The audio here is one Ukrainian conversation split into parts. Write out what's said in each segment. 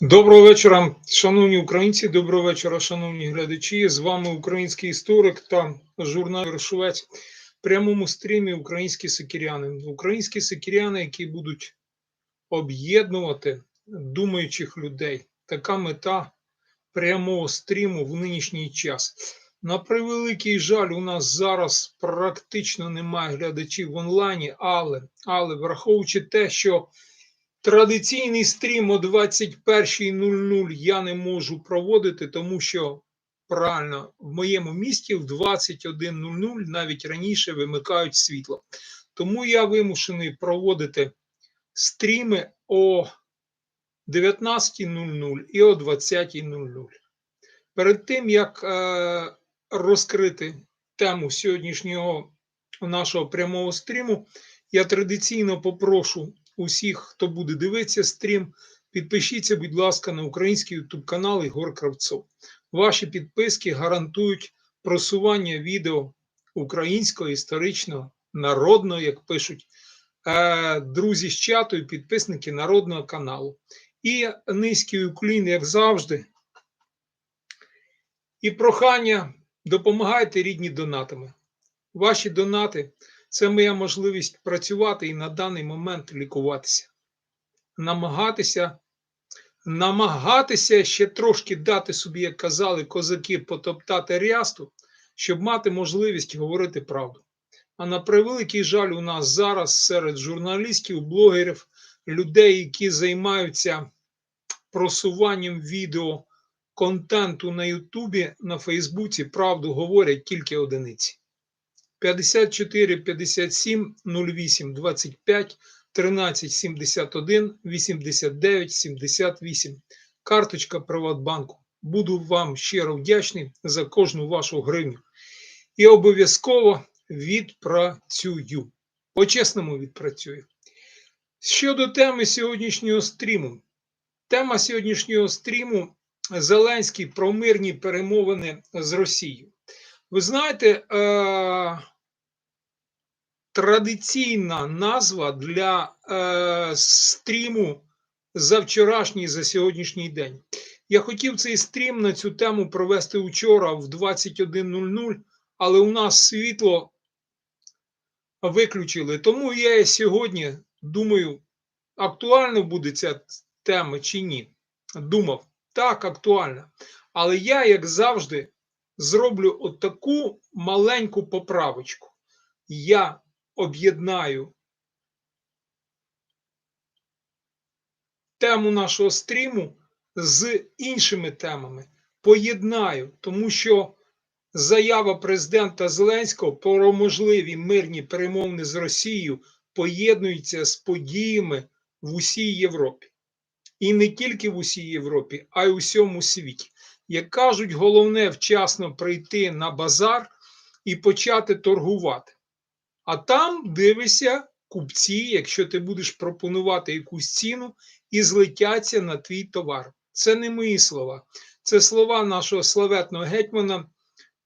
Доброго вечора, шановні українці. Доброго вечора, шановні глядачі. З вами український історик та журнал Вершовець. В прямому стрімі українські сикіряни. Українські сикіряни, які будуть об'єднувати думаючих людей. Така мета прямого стріму в нинішній час. На превеликий жаль, у нас зараз практично немає глядачів в онлайні, але, але враховуючи те, що Традиційний стрім о 21.00 я не можу проводити, тому що правильно в моєму місті в 21.00 навіть раніше вимикають світло. Тому я вимушений проводити стріми о 19.00 і о 20.00. Перед тим як е, розкрити тему сьогоднішнього нашого прямого стріму, я традиційно попрошу усіх, хто буде дивитися стрім, підпишіться, будь ласка, на український YouTube канал Ігор Кравцов. Ваші підписки гарантують просування відео українського, історичного, народного, як пишуть е, друзі з чату і підписники народного каналу. І низький уклін, як завжди. І прохання допомагайте рідні донатами. Ваші донати це моя можливість працювати і на даний момент лікуватися, намагатися, намагатися ще трошки дати собі, як казали козаки, потоптати рясту, щоб мати можливість говорити правду. А на превеликий жаль, у нас зараз серед журналістів, блогерів, людей, які займаються просуванням відео контенту на Ютубі, на Фейсбуці, правду говорять тільки одиниці. 54 57 08 25 13 71 89 78. Карточка Приватбанку. Буду вам щиро вдячний за кожну вашу гривню. І обов'язково відпрацюю. По-чесному відпрацюю. Щодо теми сьогоднішнього стріму. Тема сьогоднішнього стріму Зеленський про мирні перемовини з Росією. Ви знаєте, е, традиційна назва для е, стріму за вчорашній, за сьогоднішній день. Я хотів цей стрім на цю тему провести вчора в 21.00, але у нас світло виключили. Тому я сьогодні думаю, актуально буде ця тема чи ні. Думав, так, актуально. Але я, як завжди, зроблю отаку маленьку поправочку. Я об'єднаю тему нашого стріму з іншими темами. Поєднаю, тому що заява президента Зеленського про можливі мирні перемовини з Росією поєднується з подіями в усій Європі. І не тільки в усій Європі, а й у всьому світі. Як кажуть, головне вчасно прийти на базар і почати торгувати. А там дивишся купці, якщо ти будеш пропонувати якусь ціну, і злетяться на твій товар. Це не мої слова, це слова нашого славетного гетьмана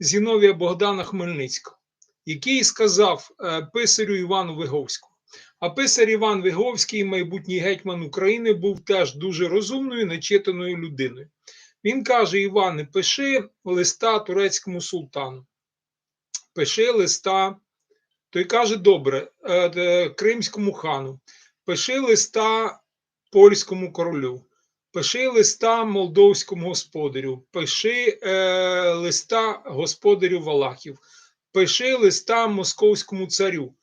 Зіновія Богдана Хмельницького, який сказав е, писарю Івану Виговському. А писар Іван Виговський, майбутній гетьман України, був теж дуже розумною, начитаною людиною. Він каже: Іване, пиши листа турецькому султану, пиши листа, той каже: добре, е, кримському хану, пиши листа польському королю, пиши листа молдовському господарю, пиши е, листа господарю Валахів, пиши листа московському царю.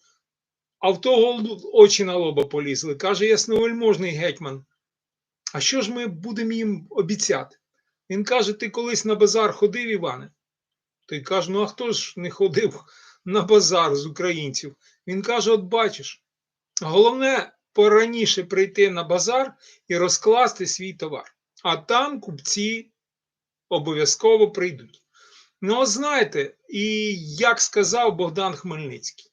А в того очі на лоба полізли. Каже ясновельможний гетьман. А що ж ми будемо їм обіцяти? Він каже: Ти колись на базар ходив, Іване? Той каже: Ну, а хто ж не ходив на базар з українців? Він каже: От бачиш, головне пораніше прийти на базар і розкласти свій товар. А там купці обов'язково прийдуть. Ну, от знаєте, і як сказав Богдан Хмельницький.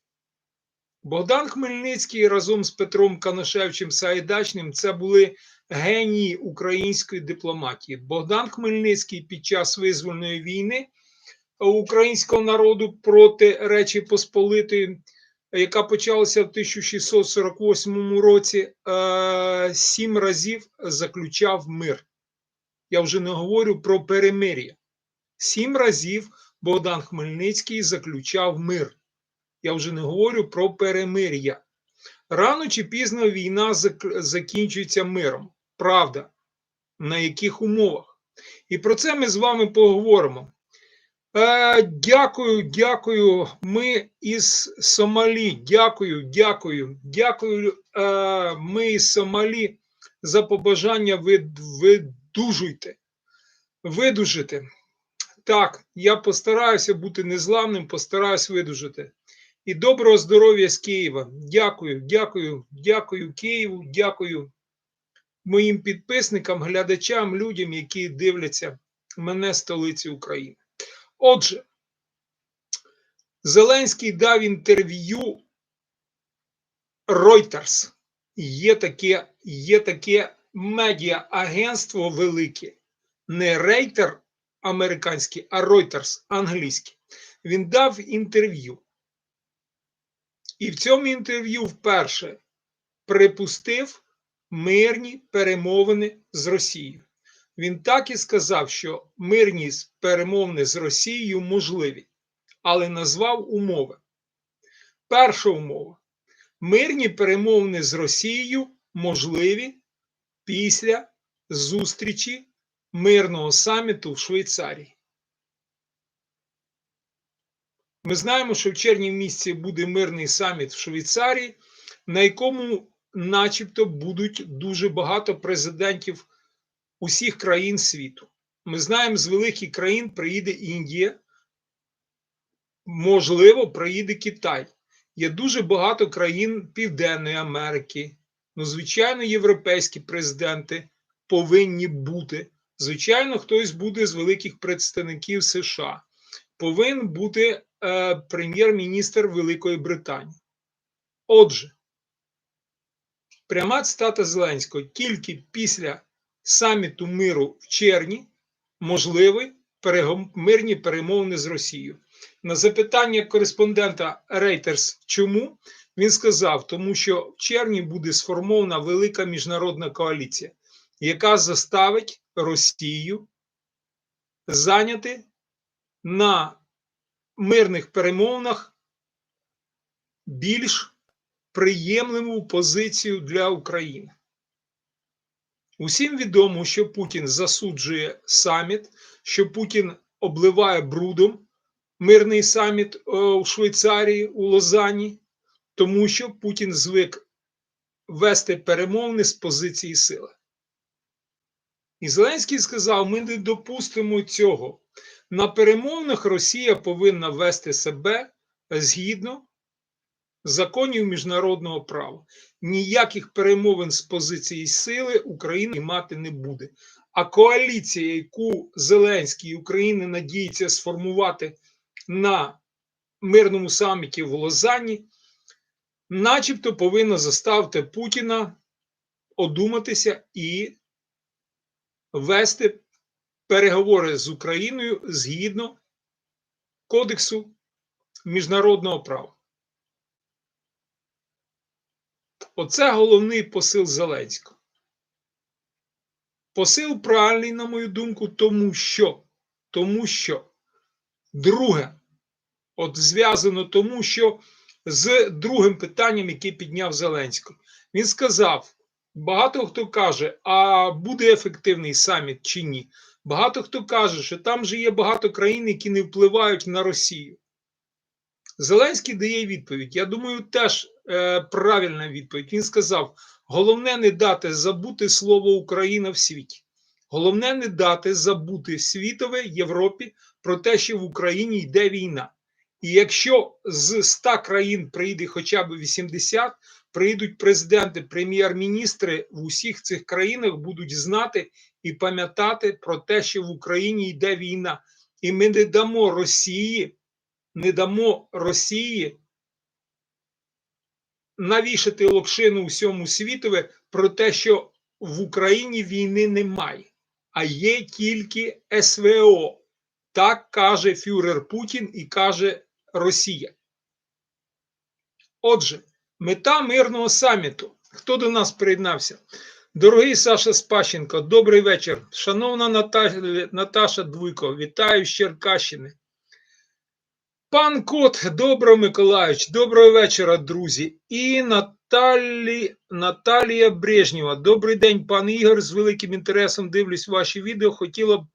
Богдан Хмельницький разом з Петром Каношевичем Саїдачним це були генії української дипломатії. Богдан Хмельницький під час визвольної війни українського народу проти Речі Посполитої, яка почалася в 1648 році, е, сім разів заключав мир. Я вже не говорю про перемир'я. Сім разів Богдан Хмельницький заключав мир. Я вже не говорю про перемир'я. Рано чи пізно війна закінчується миром. Правда, на яких умовах? І про це ми з вами поговоримо. Е, дякую, дякую. Ми із Сомалі. Дякую, дякую, дякую. Е, ми із Сомалі за побажання ви, видужуйте. Видужити. Так, я постараюся бути незламним, постараюсь видужити. І доброго здоров'я з Києва. Дякую, дякую, дякую Києву, дякую моїм підписникам, глядачам, людям, які дивляться мене столиці України. Отже, Зеленський дав інтерв'ю Reuters. Є таке, є таке медіа-агентство велике, не Рейтер американський, а Reuters англійський. Він дав інтерв'ю. І в цьому інтерв'ю вперше припустив мирні перемовини з Росією. Він так і сказав, що мирні перемовини з Росією можливі, але назвав умови. Перша умова: мирні перемовини з Росією можливі після зустрічі мирного саміту в Швейцарії. Ми знаємо, що в червні місяці буде мирний саміт в Швейцарії, на якому, начебто, будуть дуже багато президентів усіх країн світу. Ми знаємо, з великих країн приїде Індія, можливо, приїде Китай. Є дуже багато країн Південної Америки. Ну, звичайно, європейські президенти повинні бути. Звичайно, хтось буде з великих представників США. Повинен бути е, прем'єр-міністр Великої Британії. Отже, пряма цитата Зеленського тільки після саміту миру в червні можливі мирні перемовини з Росією. На запитання кореспондента Reuters, чому він сказав, тому що в червні буде сформована велика міжнародна коаліція, яка заставить Росію зайняти на мирних перемовинах більш приємливу позицію для України. Усім відомо, що Путін засуджує саміт, що Путін обливає брудом мирний саміт е, у Швейцарії у Лозанні, тому що Путін звик вести перемовини з позиції сили. І Зеленський сказав: ми не допустимо цього. На перемовинах Росія повинна вести себе згідно законів міжнародного права. Ніяких перемовин з позиції сили Україна мати не буде. А коаліція, яку Зеленський і Україна надіється сформувати на мирному саміті в Лозанні, начебто повинна заставити Путіна одуматися і вести переговори з Україною згідно Кодексу міжнародного права. Оце головний посил Зеленського. Посил правильний, на мою думку, тому що, тому що, друге, от зв'язано тому, що з другим питанням, яке підняв Зеленський, він сказав: багато хто каже, а буде ефективний саміт чи ні. Багато хто каже, що там же є багато країн, які не впливають на Росію. Зеленський дає відповідь. Я думаю, теж е, правильна відповідь. Він сказав: головне не дати забути слово Україна в світі. Головне не дати забути світове Європі про те, що в Україні йде війна. І якщо з 100 країн прийде хоча б 80, прийдуть президенти, прем'єр-міністри в усіх цих країнах будуть знати і пам'ятати про те, що в Україні йде війна. І ми не дамо Росії, не дамо Росії навішати локшину усьому світові про те, що в Україні війни немає, а є тільки СВО. Так каже Фюрер Путін і каже Росія. Отже, мета мирного саміту. Хто до нас приєднався? Дорогий Саша Спащенко, добрий вечір. Шановна Ната... Наташа Двуйко, вітаю з Черкащини. Пан Кот, доброго Миколаївич, доброго вечора, друзі. І Наталі... Наталія Брежнєва. Добрий день, пан Ігор. З великим інтересом дивлюсь ваші відео. Хотіла б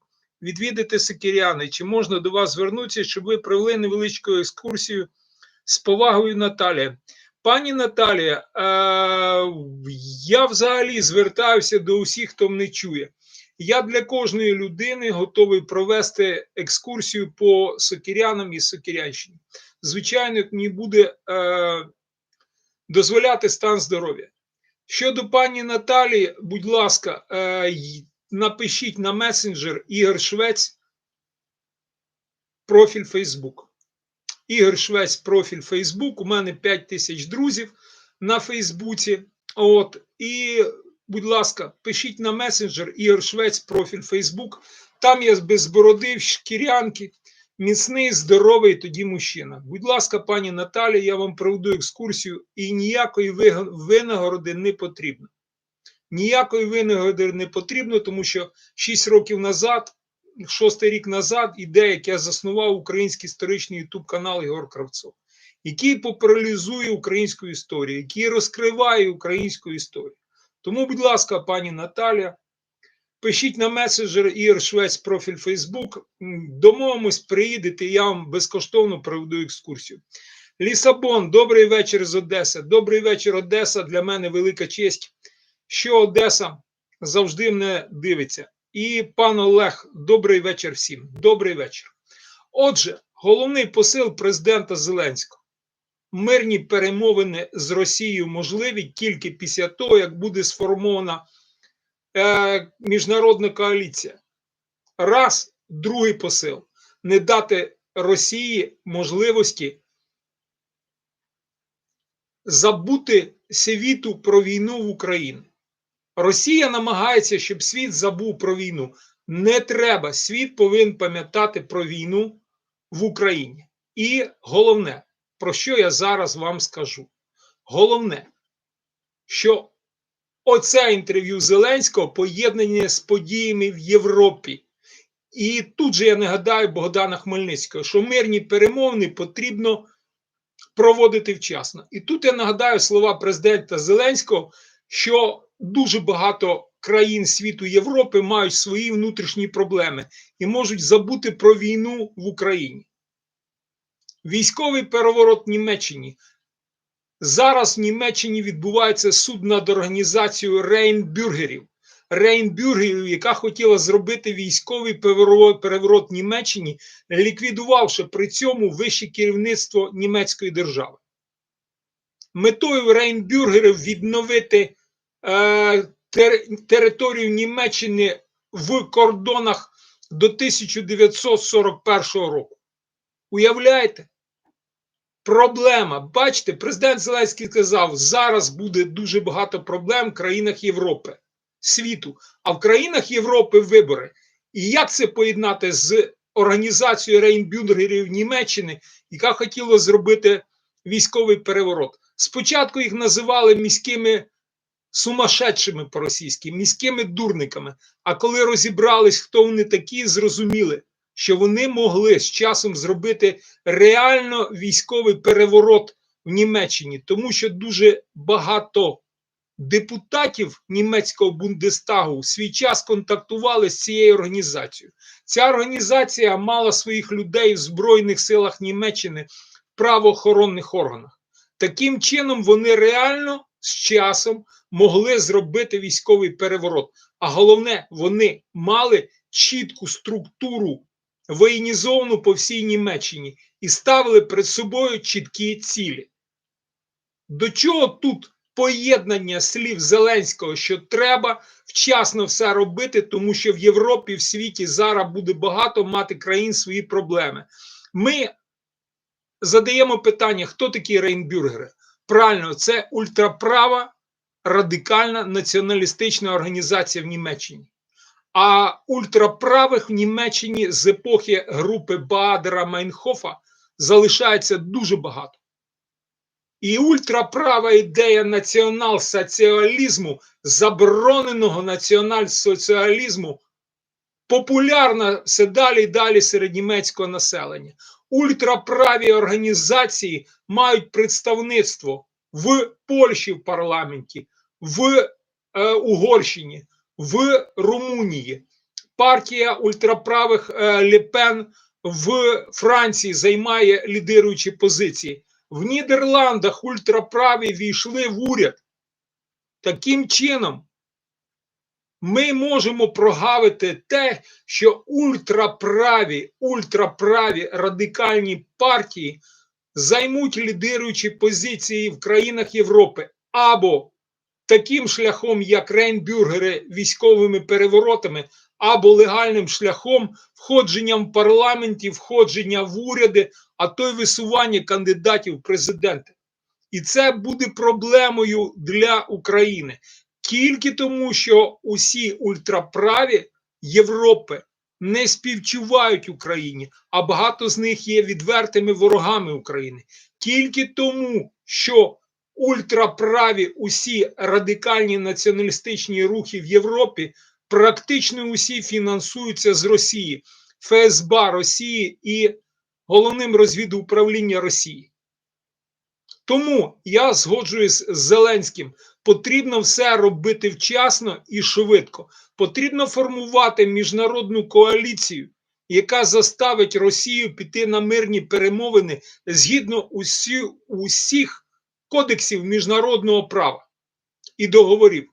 відвідати Сикіряни. Чи можна до вас звернутися, щоб ви провели невеличку екскурсію з повагою Наталія? Пані Наталія, е, я взагалі звертаюся до усіх, хто мене чує. Я для кожної людини готовий провести екскурсію по Сокирянам і Сокирянщині. Звичайно, мені буде е, дозволяти стан здоров'я. Щодо пані Наталії, будь ласка, е, напишіть на месенджер Ігор Швець, профіль Фейсбук. Ігор Швець, профіль Фейсбук. У мене 5 тисяч друзів на Фейсбуці. От, і, будь ласка, пишіть на месенджер Ігор Швець, профіль Фейсбук. Там я без бороди, шкірянки, міцний, здоровий тоді мужчина. Будь ласка, пані Наталі, я вам проведу екскурсію і ніякої винагороди не потрібно. Ніякої винагороди не потрібно, тому що 6 років назад шостий рік назад іде, як я заснував український історичний ютуб канал Ігор Кравцов, який популяризує українську історію, який розкриває українську історію. Тому, будь ласка, пані Наталя, пишіть на месенджер Ігор Швець профіль Фейсбук. Домовимось, приїдете, я вам безкоштовно проведу екскурсію. Лісабон, добрий вечір з Одеси. Добрий вечір, Одеса. Для мене велика честь, що Одеса завжди мене дивиться. І пан Олег, добрий вечір всім. Добрий вечір. Отже, головний посил президента Зеленського. Мирні перемовини з Росією можливі тільки після того, як буде сформована е, міжнародна коаліція. Раз, другий посил не дати Росії можливості забути світу про війну в Україні. Росія намагається, щоб світ забув про війну. Не треба. Світ повинен пам'ятати про війну в Україні. І головне, про що я зараз вам скажу. Головне, що оце інтерв'ю Зеленського поєднання з подіями в Європі. І тут же я нагадаю Богдана Хмельницького, що мирні перемовини потрібно проводити вчасно. І тут я нагадаю слова президента Зеленського, що дуже багато країн світу Європи мають свої внутрішні проблеми і можуть забути про війну в Україні. Військовий переворот в Німеччині. Зараз в Німеччині відбувається суд над організацією Рейнбюргерів. Рейнбюргерів, яка хотіла зробити військовий переворот, в Німеччині, ліквідувавши при цьому вище керівництво німецької держави. Метою Рейнбюргерів відновити е, тер, територію Німеччини в кордонах до 1941 року. Уявляєте? Проблема. Бачите, президент Зеленський сказав, зараз буде дуже багато проблем в країнах Європи, світу, а в країнах Європи вибори. І як це поєднати з організацією Рейнбюргерів Німеччини, яка хотіла зробити військовий переворот? Спочатку їх називали міськими сумасшедшими по-російськи, міськими дурниками. А коли розібрались, хто вони такі, зрозуміли, що вони могли з часом зробити реально військовий переворот в Німеччині, тому що дуже багато депутатів німецького Бундестагу в свій час контактували з цією організацією. Ця організація мала своїх людей в Збройних силах Німеччини в правоохоронних органах. Таким чином, вони реально з часом могли зробити військовий переворот. А головне, вони мали чітку структуру воєнізовану по всій Німеччині і ставили перед собою чіткі цілі. До чого тут поєднання слів Зеленського, що треба вчасно все робити, тому що в Європі, в світі зараз буде багато мати країн свої проблеми. Ми задаємо питання, хто такі рейнбюргери? Правильно, це ультраправа радикальна націоналістична організація в Німеччині. А ультраправих в Німеччині з епохи групи Баадера Майнхофа залишається дуже багато. І ультраправа ідея націонал-соціалізму, забороненого націонал-соціалізму, популярна все далі і далі серед німецького населення. Ультраправі організації мають представництво в Польщі в парламенті, в е, Угорщині, в Румунії. Партія ультраправих е, Лепен в Франції займає лідируючі позиції. В Нідерландах ультраправі війшли в уряд. Таким чином, ми можемо прогавити те, що ультраправі, ультраправі радикальні партії займуть лідируючі позиції в країнах Європи або таким шляхом, як Рейнбюргери військовими переворотами, або легальним шляхом входженням в парламенті, входження в уряди, а то й висування кандидатів в президенти. І це буде проблемою для України тільки тому, що усі ультраправі Європи не співчувають Україні, а багато з них є відвертими ворогами України. Тільки тому, що ультраправі усі радикальні націоналістичні рухи в Європі практично усі фінансуються з Росії, ФСБ Росії і головним розвідуправління Росії. Тому я згоджуюсь з Зеленським. Потрібно все робити вчасно і швидко. Потрібно формувати міжнародну коаліцію, яка заставить Росію піти на мирні перемовини згідно усі, усіх кодексів міжнародного права і договорів.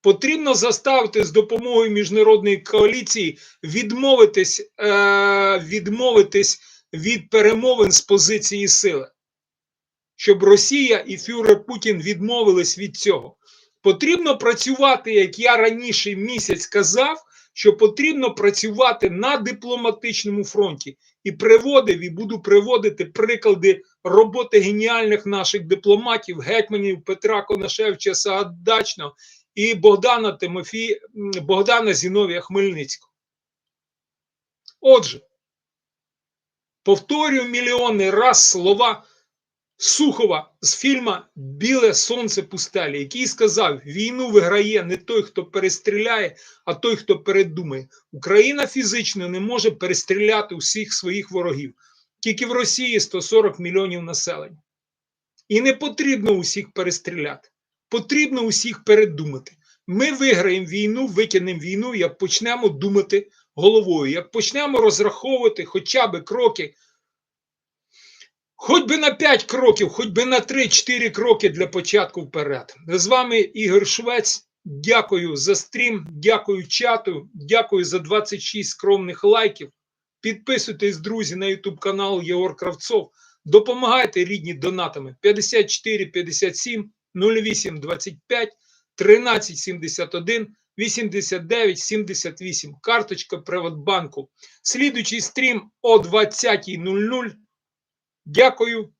Потрібно заставити з допомогою міжнародної коаліції відмовитись, е, відмовитись від перемовин з позиції сили щоб Росія і Фюрер Путін відмовились від цього. Потрібно працювати, як я раніше місяць казав, що потрібно працювати на дипломатичному фронті і приводив і буду приводити приклади роботи геніальних наших дипломатів, гетьманів Петра Конашевича Сагадачного і Богдана Тимофі, Богдана Зіновія Хмельницького. Отже, повторюю мільйони раз слова. Сухова з фільма Біле Сонце пустелі, який сказав: війну виграє не той, хто перестріляє, а той, хто передумає. Україна фізично не може перестріляти усіх своїх ворогів. Тільки в Росії 140 мільйонів населення. І не потрібно усіх перестріляти. Потрібно усіх передумати. Ми виграємо війну, витягнемо війну, як почнемо думати головою, як почнемо розраховувати хоча б кроки. Хоч би на 5 кроків, хоч би на 3-4 кроки для початку вперед. З вами Ігор Швець. Дякую за стрім, дякую чату, дякую за 26 скромних лайків. Підписуйтесь, друзі, на YouTube канал Єгор Кравцов. Допомагайте рідні донатами 54 57 08 25 13 71 89 78. Карточка Приватбанку. Слідуючий стрім о 20.00. Дякую.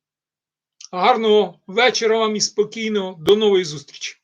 Гарного вечора вам і спокійного. До нової зустрічі.